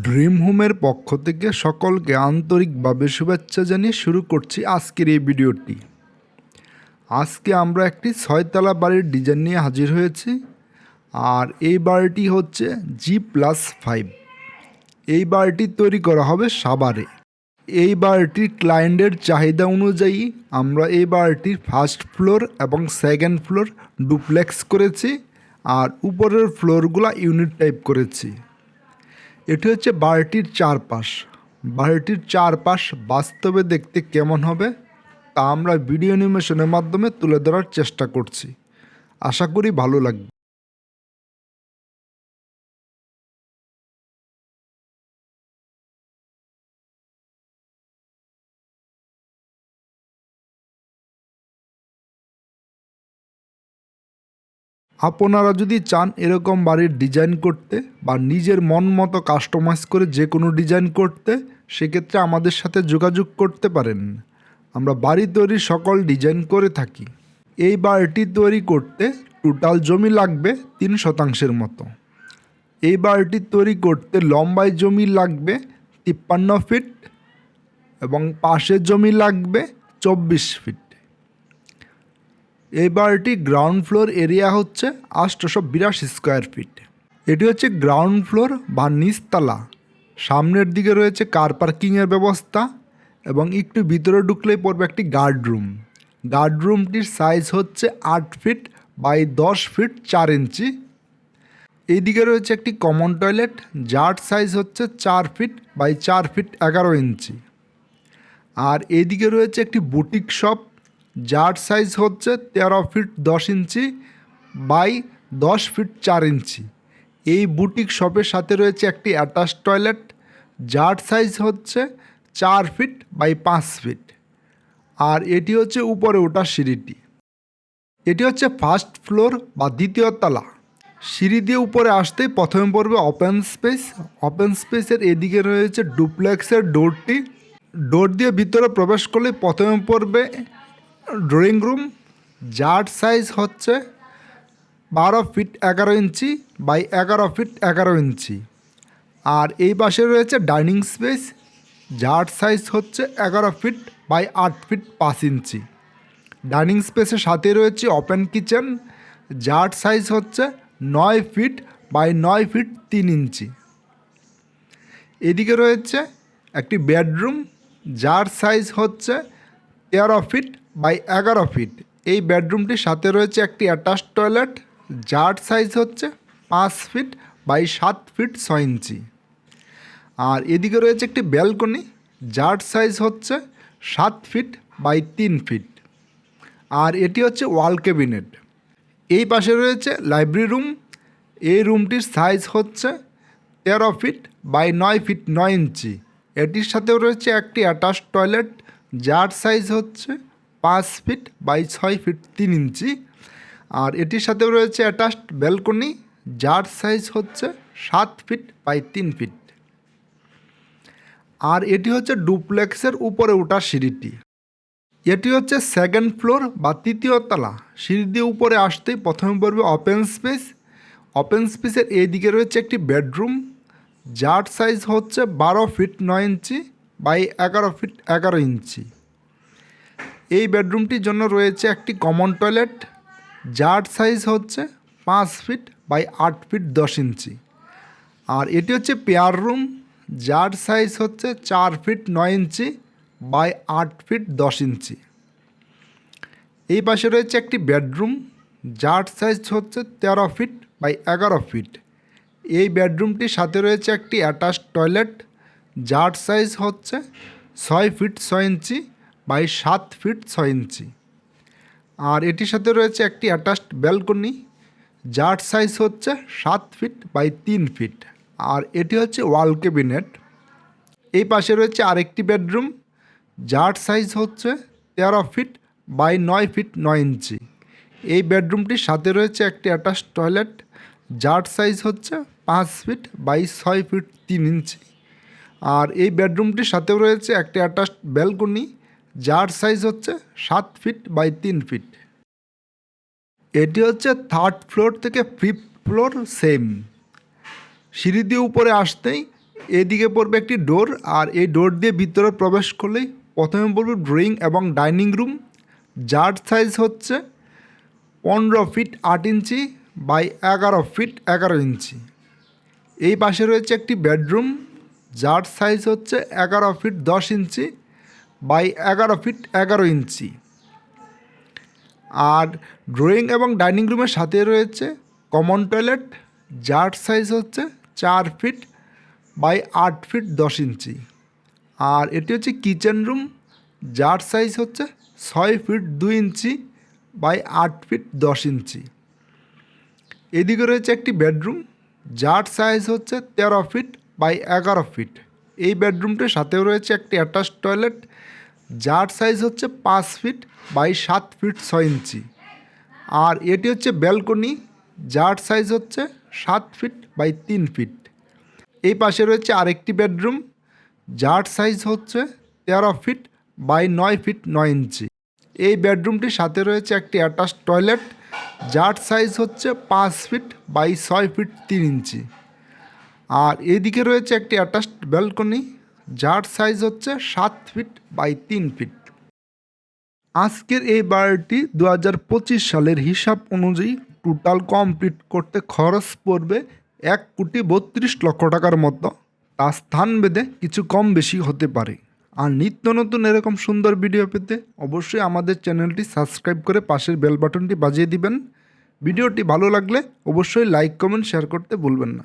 Dream হোমের পক্ষ থেকে সকলকে আন্তরিকভাবে শুভেচ্ছা জানিয়ে শুরু করছি আজকের এই ভিডিওটি। আজকে আমরা একটি ছয়তলা বাড়ির ডিজাইন নিয়ে হাজির হয়েছি আর এই বাড়িটি হচ্ছে জি প্লাস ফাইভ। এই বাড়িটি তৈরি করা হবে সাভারে। এই বাড়িটির ক্লায়েন্টের চাহিদা অনুযায়ী আমরা এই বাড়িটির ফার্স্ট ফ্লোর এবং সেকেন্ড ফ্লোর ডুপ্লেক্স করেছি আর উপরের ফ্লোরগুলো ইউনিট টাইপ করেছি। এটি হচ্ছে বাড়িটির চারপাশ। বাড়িটির চারপাশ বাস্তবে দেখতে কেমন হবে, তা আমরা ভিডিও অ্যানিমেশনের মাধ্যমে তুলে ধরার চেষ্টা করছি। আশা করি ভালো লাগবে। আপনারা যদি চান এরকম বাড়ির ডিজাইন করতে বা নিজের মন মতো কাস্টমাইজ করে যে কোনো ডিজাইন করতে, সেক্ষেত্রে আমাদের সাথে যোগাযোগ করতে পারেন। আমরা বাড়ি তৈরির সকল ডিজাইন করে থাকি। এই বাড়িটি তৈরি করতে টোটাল জমি লাগবে তিন শতাংশের মতো। এই বাড়িটি তৈরি করতে লম্বায় জমি লাগবে তিপ্পান্ন ফিট এবং পাশের জমি লাগবে চব্বিশ ফিট। এই বাড়িটি গ্রাউন্ড ফ্লোর এরিয়া হচ্ছে আটশোশো বিরাশি স্কোয়ার ফিট এটি হচ্ছে গ্রাউন্ড ফ্লোর বা নিচতলা। সামনের দিকে রয়েছে কার পার্কিংয়ের ব্যবস্থা এবং একটু ভিতরে ঢুকলেই পড়বে একটি গার্ড রুম গার্ড রুমটির সাইজ হচ্ছে আট ফিট বাই দশ ফিট চার ইঞ্চি এইদিকে রয়েছে একটি কমন টয়লেট যার সাইজ হচ্ছে চার ফিট বাই চার ফিট এগারো ইঞ্চি আর এইদিকে রয়েছে একটি বুটিক শপ যার সাইজ হচ্ছে তেরো ফিট দশ ইঞ্চি বাই দশ ফিট চার ইঞ্চি এই বুটিক শপের সাথে রয়েছে একটি অ্যাটাচ টয়লেট যার সাইজ হচ্ছে চার ফিট বাই পাঁচ ফিট আর এটি হচ্ছে উপরে ওঠা সিঁড়িটি। এটি হচ্ছে ফার্স্ট ফ্লোর বা দ্বিতীয় তলা। সিঁড়ি দিয়ে উপরে আসতেই প্রথমে পড়বে ওপেন স্পেস ওপেন স্পেসের এদিকে রয়েছে ডুপ্লেক্সের ডোরটি ডোর দিয়ে ভিতরে প্রবেশ করলে প্রথমে পড়বে ড্রয়িং রুম যার সাইজ হচ্ছে বারো ফিট এগারো ইঞ্চি বাই এগারো ফিট এগারো ইঞ্চি। আর এই পাশে রয়েছে ডাইনিং স্পেস যার সাইজ হচ্ছে এগারো ফিট বাই আট ফিট পাঁচ ইঞ্চি। ডাইনিং স্পেসের সাথে রয়েছে ওপেন কিচেন যার সাইজ হচ্ছে নয় ফিট বাই নয় ফিট তিন ইঞ্চি। এদিকে রয়েছে একটি বেডরুম যার সাইজ হচ্ছে তেরো ফিট বাই এগারো ফিট। এই বেডরুমটির সাথে রয়েছে একটি অ্যাটাচ টয়লেট, যার সাইজ হচ্ছে পাঁচ ফিট বাই সাত ফিট ছ ইঞ্চি। আর এদিকে রয়েছে একটি ব্যালকনি, যার সাইজ হচ্ছে সাত ফিট বাই তিন ফিট। আর এটি হচ্ছে ওয়াল ক্যাবিনেট। এই পাশে রয়েছে লাইব্রেরি রুম, এই রুমটির সাইজ হচ্ছে তেরো ফিট বাই নয় ফিট নয় ইঞ্চি। এটির সাথেও রয়েছে একটি অ্যাটাচ টয়লেট যার সাইজ হচ্ছে পাঁচ ফিট বাই ছয় ফিট তিন ইঞ্চি। আর এটির সাথেও রয়েছে অ্যাটাচড ব্যালকনি যার সাইজ হচ্ছে সাত ফিট বাই তিন ফিট আর এটি হচ্ছে ডুপ্লেক্সের উপরে ওঠা সিঁড়িটি। এটি হচ্ছে সেকেন্ড ফ্লোর বা তৃতীয় তলা। সিঁড়ি দিয়ে উপরে আসতেই প্রথমে পড়বে ওপেন স্পেস ওপেন স্পেসের এই দিকে রয়েছে একটি বেডরুম যার সাইজ হচ্ছে বারো ফিট নয় ইঞ্চি। বাই এগারো ফিট এগারো ইঞ্চি। এই বেডরুমটির জন্য রয়েছে একটি কমন টয়লেট, যার সাইজ হচ্ছে পাঁচ ফিট বাই আট ফিট দশ ইঞ্চি। আর এটি হচ্ছে পেয়ার রুম, যার সাইজ হচ্ছে চার ফিট নয় ইঞ্চি বাই আট ফিট দশ ইঞ্চি। এই পাশে রয়েছে একটি বেডরুম, যার সাইজ হচ্ছে তেরো ফিট বাই এগারো ফিট। এই বেডরুমটির সাথে রয়েছে একটি অ্যাটাচ টয়লেট যার সাইজ হচ্ছে ছয় ফিট ছয় ইঞ্চি বাই সাত ফিট ছয় ইঞ্চি। আর এটির সাথে রয়েছে একটি অ্যাটাচড ব্যালকনি যার সাইজ হচ্ছে সাত ফিট বাই তিন ফিট আর এটি হচ্ছে ওয়াল ক্যাবিনেট এই পাশে রয়েছে আরেকটি বেডরুম যার সাইজ হচ্ছে তেরো ফিট বাই নয় ফিট নয় ইঞ্চি। এই বেডরুমটির সাথে রয়েছে একটি অ্যাটাচ টয়লেট যার সাইজ হচ্ছে পাঁচ ফিট বাই ছয় ফিট তিন ইঞ্চি। আর এই বেডরুমটির সাথেও রয়েছে একটি অ্যাটাচ ব্যালকনি যার সাইজ হচ্ছে সাত ফিট বাই তিন ফিট এটি হচ্ছে থার্ড ফ্লোর থেকে ফিফথ ফ্লোর সেম সিঁড়ি দিয়ে উপরে আসতেই এদিকে পড়বে একটি ডোর আর এই ডোর দিয়ে ভিতরে প্রবেশ করলেই প্রথমে পড়বে ড্রয়িং এবং ডাইনিং রুম যার সাইজ হচ্ছে পনেরো ফিট আট ইঞ্চি বাই এগারো ফিট এগারো ইঞ্চি। এই পাশে রয়েছে একটি বেডরুম যার সাইজ হচ্ছে এগারো ফিট দশ ইঞ্চি বাই এগারো ফিট এগারো ইঞ্চি। আর ড্রয়িং এবং ডাইনিং রুমের সাথে রয়েছে কমন টয়লেট যার সাইজ হচ্ছে চার ফিট বাই আট ফিট দশ ইঞ্চি। আর এটি হচ্ছে কিচেন রুম যার সাইজ হচ্ছে ছয় ফিট দুই ইঞ্চি বাই আট ফিট দশ ইঞ্চি। এদিকে রয়েছে একটি বেডরুম যার সাইজ হচ্ছে তেরো ফিট বাই এগারো ফিট। এই বেডরুমটির সাথেও রয়েছে একটি অ্যাটাচ টয়লেট, যার সাইজ হচ্ছে পাঁচ ফিট বাই সাত ফিট ছয় ইঞ্চি। আর এটি হচ্ছে ব্যালকনি, যার সাইজ হচ্ছে সাত ফিট বাই তিন ফিট। এই পাশে রয়েছে আরেকটি বেডরুম, যার সাইজ হচ্ছে তেরো ফিট বাই নয় ফিট নয় ইঞ্চি। এই বেডরুমটির সাথে রয়েছে একটি অ্যাটাচ টয়লেট, যার সাইজ হচ্ছে পাঁচ ফিট বাই ছয় ফিট তিন ইঞ্চি। আর এদিকে রয়েছে একটি অ্যাটাচড ব্যালকনি যার সাইজ হচ্ছে সাত ফিট বাই তিন ফিট আজকের এই বাড়িটি দু সালের হিসাব অনুযায়ী টোটাল কমপ্লিট করতে খরচ পড়বে এক কোটি বত্রিশ লক্ষ টাকার মতো। তা স্থান বেঁধে কিছু কম বেশি হতে পারে। আর নিত্য নতুন এরকম সুন্দর ভিডিও পেতে অবশ্যই আমাদের চ্যানেলটি সাবস্ক্রাইব করে পাশের বেল বাটনটি বাজিয়ে দিবেন। ভিডিওটি ভালো লাগলে অবশ্যই লাইক কমেন্ট শেয়ার করতে ভুলবেন না।